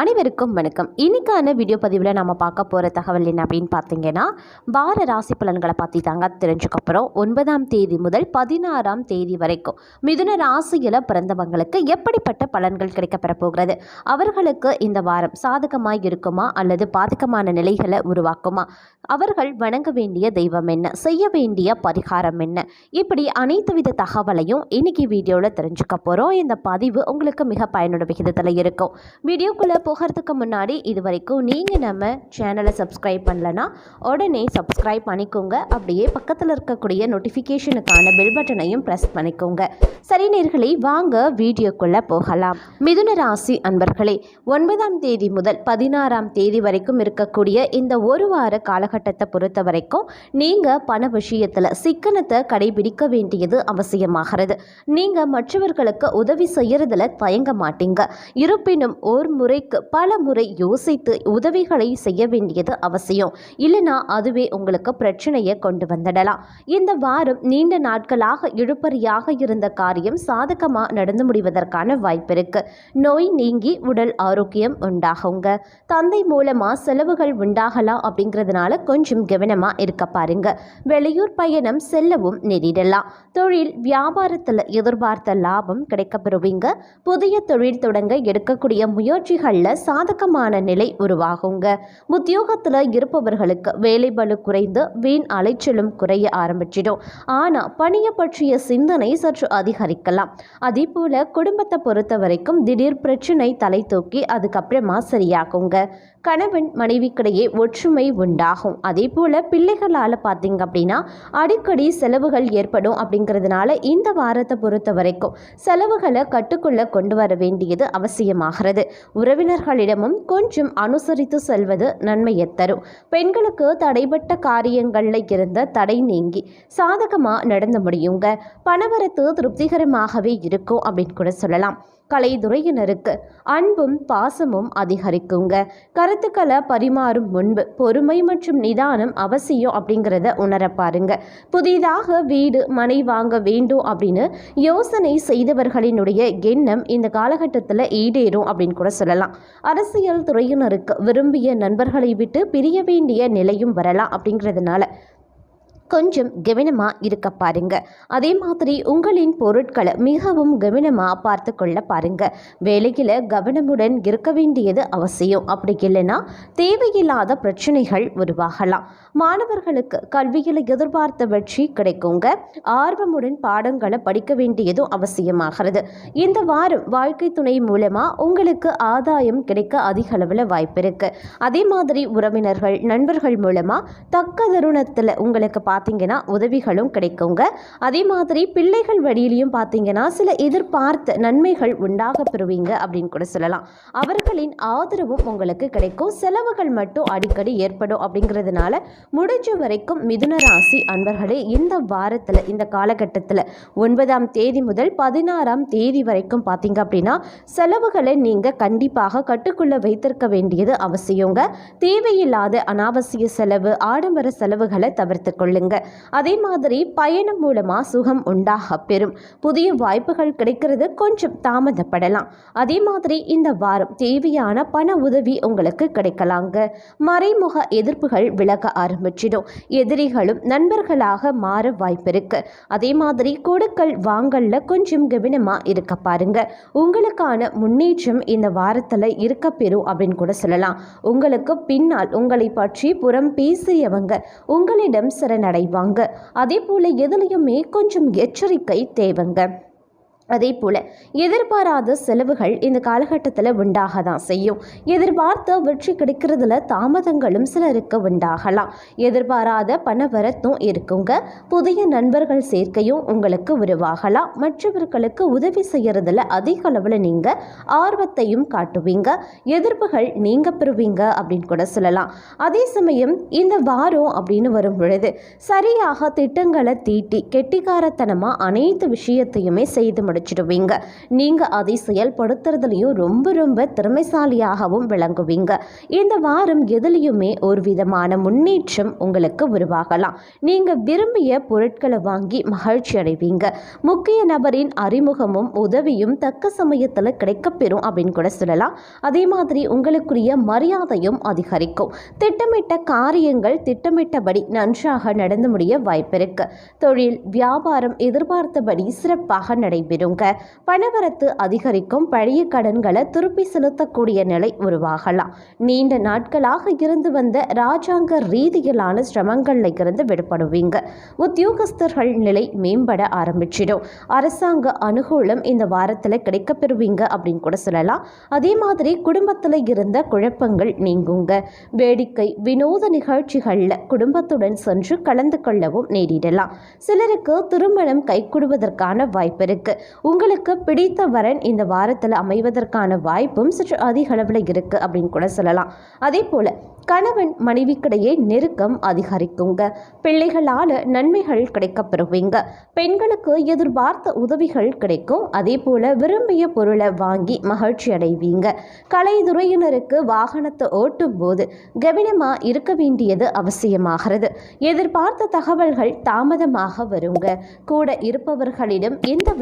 அனைவருக்கும் வணக்கம். இன்னைக்கான வீடியோ பதிவில் நம்ம பார்க்க போகிற தகவல் என்ன அப்படின்னு பார்த்தீங்கன்னா வார ராசி பலன்களை பற்றி தாங்க தெரிஞ்சுக்கப்புறம் ஒன்பதாம் தேதி முதல் பதினாறாம் தேதி வரைக்கும் மிதுன ராசியில் பிறந்தவங்களுக்கு எப்படிப்பட்ட பலன்கள் கிடைக்கப்பெற போகிறது? அவர்களுக்கு இந்த வாரம் சாதகமாக இருக்குமா? அல்லது பாதகமான நிலைகளை உருவாக்குமா? அவர்கள் வணங்க வேண்டிய தெய்வம் என்ன? செய்ய வேண்டிய பரிகாரம் என்ன? இப்படி அனைத்து வித தகவலையும் இன்னைக்கு வீடியோவில் தெரிஞ்சுக்க போகிறோம் இந்த பதிவு உங்களுக்கு மிக பயனுள்ள விகிதத்தில் இருக்கும். வீடியோக்குள்ளே போகிறதுக்கு முன்னாடி இது வரைக்கும் நீங்கள் நம்ம சேனலை சப்ஸ்கிரைப் பண்ணலனா உடனே சப்ஸ்கிரைப் பண்ணிக்கோங்க. அப்படியே பக்கத்தில் இருக்கக்கூடிய நோட்டிஃபிகேஷனுக்கான பெல் பட்டனையும் ப்ரெஸ் பண்ணிக்கோங்க. சரி நேர்களை வாங்க வீடியோக்குள்ளே போகலாம். மிதுன ராசி அன்பர்களே ஒன்பதாம் தேதி முதல் பதினாறாம் தேதி வரைக்கும் இருக்கக்கூடிய இந்த ஒரு வார காலகட்டத்தை பொறுத்த வரைக்கும் நீங்கள் பண விஷயத்தில் சிக்கனத்தை கடைபிடிக்க வேண்டியது அவசியமாகிறது. நீங்கள் மற்றவர்களுக்கு உதவி செய்யறதுல தயங்க மாட்டீங்க. இருப்பினும் ஒரு முறைக்கு பல முறை யோசித்து உதவிகளை செய்ய வேண்டியது அவசியம். இல்லைனா அதுவே உங்களுக்கு பிரச்சனையை கொண்டு வந்துடலாம். இந்த வாரம் நீண்ட நாட்களாக இழுப்பறியாக இருந்த காரியம் சாதகமாக நடந்து முடிவதற்கான வாய்ப்பு இருக்கு. நோய் நீங்கி உடல் ஆரோக்கியம் உண்டாகுங்க. தந்தை மூலமாக செலவுகள் உண்டாகலாம் அப்படிங்கிறதுனால கொஞ்சம் கவனமா இருக்க பாருங்க. வெளியூர் பயணம் செல்லவும் நேரிடலாம். தொழில் வியாபாரத்தில் எதிர்பார்த்த லாபம் கிடைக்கப்பெறுவீங்க. புதிய தொழில் தொடங்க எடுக்கக்கூடிய முயற்சிகளில் சாதகமான நிலை உருவாகுங்க. உத்தியோகத்தில் இருப்பவர்களுக்கு வேலை பளு குறைந்து வீண் அலைச்சலும் குறைய ஆரம்பிச்சிடும். ஆனால் பணியை பற்றிய சிந்தனை சற்று அதிகரிக்கலாம். அதே போல் குடும்பத்தை பொறுத்த வரைக்கும் திடீர் பிரச்சனை தலை தூக்கி அதுக்கப்புறமா சரியாகுங்க. கணவன் மனைவிக்கிடையே ஒற்றுமை உண்டாகும். அதே போல் பிள்ளைகளால் பார்த்தீங்க அப்படின்னா அடிக்கடி செலவுகள் ஏற்படும் அப்படிங்கிறதுனால இந்த வாரத்தை பொறுத்த வரைக்கும் செலவுகளை கட்டுக்குள்ளே கொண்டு வர வேண்டியது அவசியமாகிறது. உறவினர்களிடமும் கொஞ்சம் அனுசரித்து செல்வது நன்மையை தரும். பெண்களுக்கு தடைப்பட்ட காரியங்களில் இருந்த தடை நீங்கி சாதகமாக நடந்து முடியுங்க. பணவரத்து திருப்திகரமாகவே இருக்கும் அப்படின்னு கூட சொல்லலாம். கலைதுறையினருக்கு அன்பும் பாசமும் அதிகரிக்குங்க. கருத்துக்களை பரிமாறும் முன்பு பொறுமை மற்றும் நிதானம் அவசியம் அப்படிங்கிறத உணர பாருங்க. புதிதாக வீடு மனை வாங்க வேண்டும் அப்படின்னு யோசனை செய்தவர்களினுடைய எண்ணம் இந்த காலகட்டத்தில் ஈடேறும் அப்படின்னு கூட சொல்லலாம். அரசியல் துறையினருக்கு விரும்பிய நண்பர்களை விட்டு பிரிய வேண்டிய நிலையும் வரலாம் அப்படிங்கிறதுனால கொஞ்சம் கவனமாக இருக்க பாருங்க. அதே மாதிரி உங்களின் பொருட்களை மிகவும் கவனமாக பார்த்து கொள்ள பாருங்க. வேலையில் கவனமுடன் இருக்க வேண்டியது அவசியம். அப்படி இல்லைன்னா தேவையில்லாத பிரச்சனைகள் உருவாகலாம். மாணவர்களுக்கு கல்வியில் எதிர்பார்த்த வெற்றி கிடைக்குங்க. ஆர்வமுடன் பாடங்களை படிக்க வேண்டியதும் அவசியமாகிறது. இந்த வாரம் வாழ்க்கை துணை மூலமாக உங்களுக்கு ஆதாயம் கிடைக்க அதிக அளவில் வாய்ப்பு இருக்குது அதே மாதிரி உறவினர்கள் நண்பர்கள் மூலமாக தக்க தருணத்தில் உங்களுக்கு பார்த்தீங்கன்னா உதவிகளும் கிடைக்குங்க. அதே மாதிரி பிள்ளைகள் வழியிலையும் பார்த்தீங்கன்னா சில எதிர்பார்த்த நன்மைகள் உண்டாக பெறுவீங்க அப்படின்னு கூட சொல்லலாம். அவர்களின் ஆதரவும் உங்களுக்கு கிடைக்கும். செலவுகள் மட்டும் அடிக்கடி ஏற்படும் அப்படிங்கிறதுனால முடிஞ்ச வரைக்கும் மிதுன ராசி அன்பர்களே இந்த வாரத்தில் இந்த காலகட்டத்தில் ஒன்பதாம் தேதி முதல் பதினாறாம் தேதி வரைக்கும் பார்த்தீங்க அப்படின்னா செலவுகளை நீங்கள் கண்டிப்பாக கட்டுக்குள்ளே வைத்திருக்க வேண்டியது அவசியங்க. தேவையில்லாத அனாவசிய செலவு ஆடம்பர செலவுகளை தவிர்த்து கொள்ளுங்க. அதே மாதிரி பயணம் மூலமாக சுகம் உண்டாக பெறும். புதிய வாய்ப்புகள் கிடைக்கிறது கொஞ்சம் தாமதப்படலாம். அதே மாதிரி இந்த வாரம் தேவையான பண உதவி உங்களுக்கு கிடைக்கலாங்க. மறைமுக எதிர்ப்புகள் விலக ஆரம்பிச்சிடும். எதிரிகளும் நண்பர்களாக மாற வாய்ப்பிருக்கு அதே மாதிரி கொடுக்கல் வாங்கல்ல கொஞ்சம் கவனமாக இருக்க பாருங்க. உங்களுக்கான முன்னேற்றம் இந்த வாரத்தில் இருக்க பெறும் அப்படின்னு கூட சொல்லலாம். உங்களுக்கு பின்னால் உங்களை பற்றி புறம் பேசியவங்க உங்களிடம் அடைவாங்க. அதே போல் எதுலேயுமே கொஞ்சம் எச்சரிக்கை தேவைங்க. அதே போல் எதிர்பாராத செலவுகள் இந்த காலகட்டத்தில் உண்டாக தான் செய்யும். எதிர்பார்த்த வெற்றி கிடைக்கிறதுல தாமதங்களும் சிலருக்கு உண்டாகலாம். எதிர்பாராத பணவரத்தும் இருக்குங்க. புதிய நண்பர்கள் சேர்க்கையும் உங்களுக்கு உருவாகலாம். மற்றவர்களுக்கு உதவி செய்யறதுல அதிக அளவில் நீங்கள் ஆர்வத்தையும் காட்டுவீங்க. எதிர்ப்புகள் நீங்க பெறுவீங்க அப்படின்னு கூட சொல்லலாம். அதே சமயம் இந்த வாரம் அப்படின்னு வரும் பொழுது சரியாக திட்டங்களை தீட்டி கெட்டிக்காரத்தனமாக அனைத்து விஷயத்தையுமே செய்து முடிச்சிடுவீங்க நீங்கள் அதை செயல்படுத்துறதுலையும் ரொம்ப ரொம்ப திறமைசாலியாகவும் விளங்குவீங்க. இந்த வாரம் எதுலேயுமே ஒரு விதமான முன்னேற்றம் உங்களுக்கு உருவாகலாம். நீங்கள் விரும்பிய பொருட்களை வாங்கி மகிழ்ச்சி அடைவீங்க. முக்கிய நபரின் அறிமுகமும் உதவியும் தக்க சமயத்தில் கிடைக்கப்பெறும் அப்படின்னு கூட சொல்லலாம். அதே மாதிரி உங்களுக்குரிய மரியாதையும் அதிகரிக்கும். திட்டமிட்ட காரியங்கள் திட்டமிட்டபடி நன்றாக நடந்து முடிய வாய்ப்பிருக்கு. தொழில் வியாபாரம் எதிர்பார்த்தபடி சிறப்பாக நடைபெறும். நடைபெறுங்க பணவரத்து அதிகரிக்கும் பழைய கடன்களை திருப்பி செலுத்தக்கூடிய நிலை உருவாகலாம். நீண்ட நாட்களாக இருந்து வந்த ராஜாங்க ரீதியிலான சிரமங்கள்ல இருந்து விடுபடுவீங்க. உத்தியோகஸ்தர்கள் நிலை மேம்பட ஆரம்பிச்சிடும். அரசாங்க அனுகூலம் இந்த வாரத்தில் கிடைக்கப்பெறுவீங்க அப்படின்னு கூட சொல்லலாம். அதே மாதிரி குடும்பத்தில் இருந்த குழப்பங்கள் நீங்குங்க. வேடிக்கை வினோத நிகழ்ச்சிகளில் குடும்பத்துடன் சென்று கலந்து கொள்ளவும் நேரிடலாம். சிலருக்கு திருமணம் கைகூடுவதற்கான வாய்ப்பு இருக்கு. உங்களுக்கு பிடித்த வரன் இந்த வாரத்தில் அமைவதற்கான வாய்ப்பும் சற்று அதிக அளவில் அப்படின்னு கூட சொல்லலாம். அதே போல் கணவன் மனைவிக்கிடையே நெருக்கம் அதிகரிக்குங்க. பிள்ளைகளால் நன்மைகள் கிடைக்கப்பெறுவீங்க. பெண்களுக்கு எதிர்பார்த்த உதவிகள் கிடைக்கும். அதே போல் விரும்பிய பொருளை வாங்கி மகிழ்ச்சி அடைவீங்க. கலைத்துறையினருக்கு வாகனத்தை ஓட்டும் போது கவனமாக இருக்க வேண்டியது அவசியமாகிறது. எதிர்பார்த்த தகவல்கள் தாமதமாக வருங்க. கூட இருப்பவர்களிடம் எந்த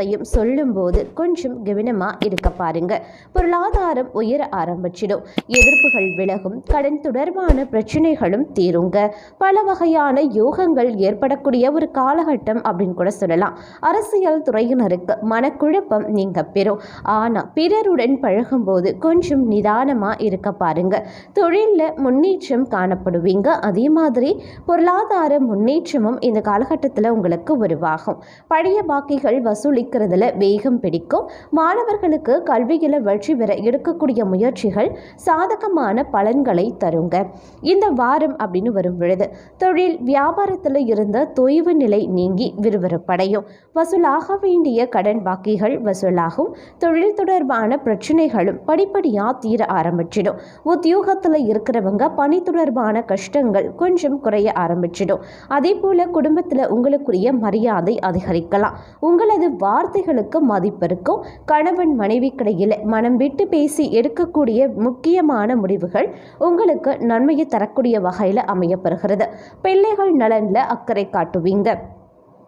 விஷயத்தையும் சொல்லும்போது கொஞ்சம் கவனமாக இருக்க பாருங்க. பொருளாதாரம் உயர ஆரம்பிச்சிடும். எதிர்ப்புகள் விலகும். கடன் தொடர்பான பிரச்சனைகளும் தீருங்க. பல வகையான யோகங்கள் ஏற்படக்கூடிய ஒரு காலகட்டம் அப்படின்னு கூட சொல்லலாம். அரசியல் துறையினருக்கு மனக்குழப்பம் நீங்க பெறும். ஆனால் பிறருடன் பழகும்போது கொஞ்சம் நிதானமாக இருக்க பாருங்க. தொழிலில் முன்னேற்றம் காணப்படுவீங்க. அதே மாதிரி பொருளாதார முன்னேற்றமும் இந்த காலகட்டத்தில் உங்களுக்கு உருவாகும். பழைய பாக்கிகள் வசூலிக்கிறதுல வேகம் பிடிக்கும். மாணவர்களுக்கு கல்வியில் வெற்றி பெற எடுக்கக்கூடிய முயற்சிகள் சாதகமான பலன்களை தருங்க. இந்த வாரம் அப்படின்னு வரும் பொழுது தொழில் வியாபாரத்தில் இருந்த தொய்வு நிலை நீங்கி விறுவிறுப்படையும். வசூலாக வேண்டிய கடன் பாக்கிகள் வசூலாகும். தொழில் தொடர்பான பிரச்சனைகளும் படிப்படியாக தீர ஆரம்பிச்சிடும். உத்தியோகத்தில் இருக்கிறவங்க பணி தொடர்பான கஷ்டங்கள் கொஞ்சம் குறைய ஆரம்பிச்சிடும். அதே போல் குடும்பத்தில் உங்களுக்குரிய மரியாதை அதிகரிக்கலாம். உங்களது வார்த்தைகளுக்கு மதிப்பு இருக்கும். கணவன் மனைவிக்கிடையில் மனம் விட்டு பேசி எடுக்கக்கூடிய முக்கியமான முடிவுகள் உங்களுக்கு நன்மையை தரக்கூடிய வகையில் அமையப்பெறுகிறது பிள்ளைகள் நலனில் அக்கறை காட்டுவீங்க.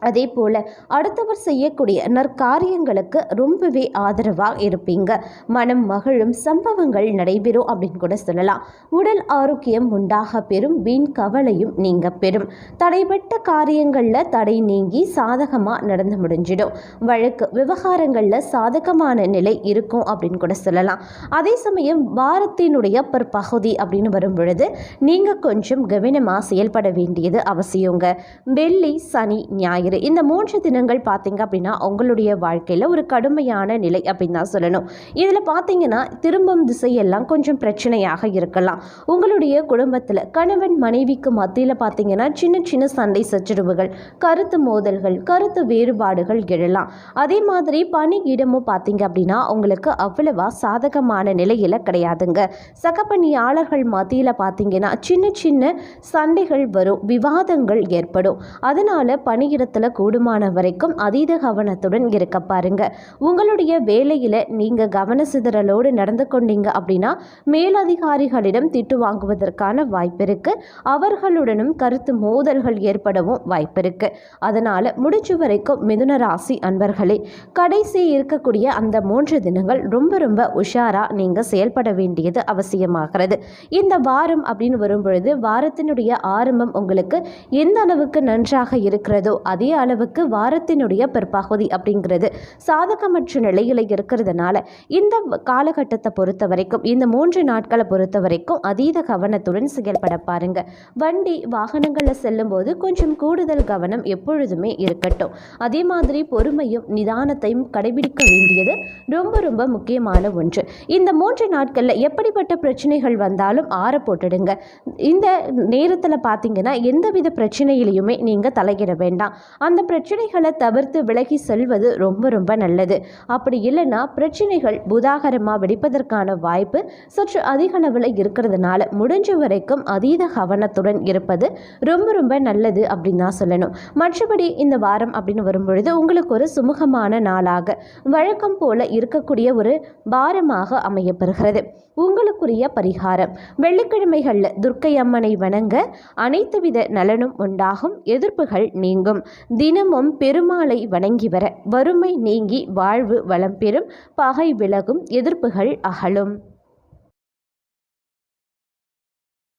அதே போல் அடுத்தவர் செய்யக்கூடிய நற்காரியங்களுக்கு ரொம்பவே ஆதரவாக இருப்பீங்க. மனம் மகிழும் சம்பவங்கள் நடைபெறும் அப்படின்னு கூட சொல்லலாம். உடல் ஆரோக்கியம் உண்டாக பெறும் வீண் கவலையும் நீங்க பெறும். தடைப்பட்ட காரியங்களில் தடை நீங்கி சாதகமாக நடந்து முடிஞ்சிடும். வழக்கு விவகாரங்களில் சாதகமான நிலை இருக்கும் அப்படின்னு கூட சொல்லலாம். அதே சமயம் வாரத்தினுடைய பிற்பகுதி அப்படின்னு வரும் பொழுது நீங்கள் கொஞ்சம் கவனமாக செயல்பட வேண்டியது அவசியங்க. வெள்ளி சனி ஞாயிறு இந்த மூன்று தினங்கள் பார்த்தீங்க அப்படின்னா உங்களுடைய வாழ்க்கையில் ஒரு கடுமையான நிலை அப்படின்னு தான் சொல்லணும். இதில் பார்த்தீங்கன்னா திரும்பும் திசையெல்லாம் கொஞ்சம் பிரச்சனையாக இருக்கலாம். உங்களுடைய குடும்பத்தில் கணவன் மனைவிக்கு மத்தியில் பார்த்தீங்கன்னா சின்ன சின்ன சண்டை சச்சரவுகள் கருத்து மோதல்கள் கருத்து வேறுபாடுகள் எழலாம். அதே மாதிரி பணி இடமும் பார்த்தீங்க அப்படின்னா உங்களுக்கு அவ்வளவா சாதகமான நிலையில் கிடையாதுங்க. சகப்பணியாளர்கள் மத்தியில் பார்த்தீங்கன்னா சின்ன சின்ன சண்டைகள் வரும் விவாதங்கள் ஏற்படும். அதனால் பணியிடத்தில் கூடுமான வரைக்கும் அதீத கவனத்துடன் இருக்க பாருங்க. உங்களுடைய வேலையில் நீங்கள் கவன சிதறலோடு நடந்து கொண்டீங்க அப்படின்னா மேலதிகாரிகளிடம் திட்டு வாங்குவதற்கான வாய்ப்பு இருக்கு. அவர்களுடனும் கருத்து மோதல்கள் ஏற்படவும் வாய்ப்பு இருக்கு. அதனால் முடிஞ்ச வரைக்கும் மிதுன ராசி அன்பர்களே கடைசி இருக்கக்கூடிய அந்த மூன்று தினங்கள் ரொம்ப ரொம்ப உஷாராக நீங்கள் செயல்பட வேண்டியது அவசியமாகிறது. இந்த வாரம் அப்படின்னு வரும்பொழுது வாரத்தினுடைய ஆரம்பம் உங்களுக்கு எந்த அளவுக்கு நன்றாக இருக்கிறதோ அதே அளவுக்கு வாரத்தினுடைய பிற்பகுதி அப்படிங்கிறது சாதகமற்ற நிலையில் இருக்கிறதுனால இந்த காலகட்டத்தை பொறுத்த வரைக்கும் இந்த மூன்று நாட்களை பொறுத்த வரைக்கும் அதீத கவனத்துடன் செயல்பட பாருங்க. வண்டி வாகனங்களில் செல்லும்போது கொஞ்சம் கூடுதல் கவனம் எப்பொழுதுமே இருக்கட்டும். அதே மாதிரி பொறுமையும் நிதானத்தையும் கடைபிடிக்க வேண்டியது ரொம்ப ரொம்ப முக்கியமான ஒன்று. இந்த மூன்று நாட்களில் எப்படிப்பட்ட பிரச்சனைகள் வந்தாலும் ஆற போட்டுடுங்க. இந்த நேரத்தில் பார்த்தீங்கன்னா எந்தவித பிரச்சனையிலையுமே நீங்கள் தலையிட வேண்டாம். அந்த பிரச்சனைகளை தவிர்த்து விலகி செல்வது ரொம்ப ரொம்ப நல்லது. அப்படி இல்லைன்னா பிரச்சனைகள் புதாகரமாக வெடிப்பதற்கான வாய்ப்பு சற்று அதிக அளவில் இருக்கிறதுனால முடிஞ்ச வரைக்கும் அதீத கவனத்துடன் இருப்பது ரொம்ப ரொம்ப நல்லது அப்படின்னு தான் சொல்லணும். மற்றபடி இந்த வாரம் அப்படின்னு வரும்பொழுது உங்களுக்கு ஒரு சுமூகமான நாளாக வழக்கம் போல இருக்கக்கூடிய ஒரு வாரமாக அமையப்பெறுகிறது. உங்களுக்குரிய பரிகாரம். வெள்ளிக்கிழமைகளில் துர்க்கை அம்மனை வணங்க அனைத்து வித நலனும் உண்டாகும் எதிர்ப்புகள் நீங்கும். தினமும் பெருமாளை வணங்கி வர வறுமை நீங்கி வாழ்வு வளம் பெறும் பகை விலகும் எதிர்ப்புகள் அகலும்.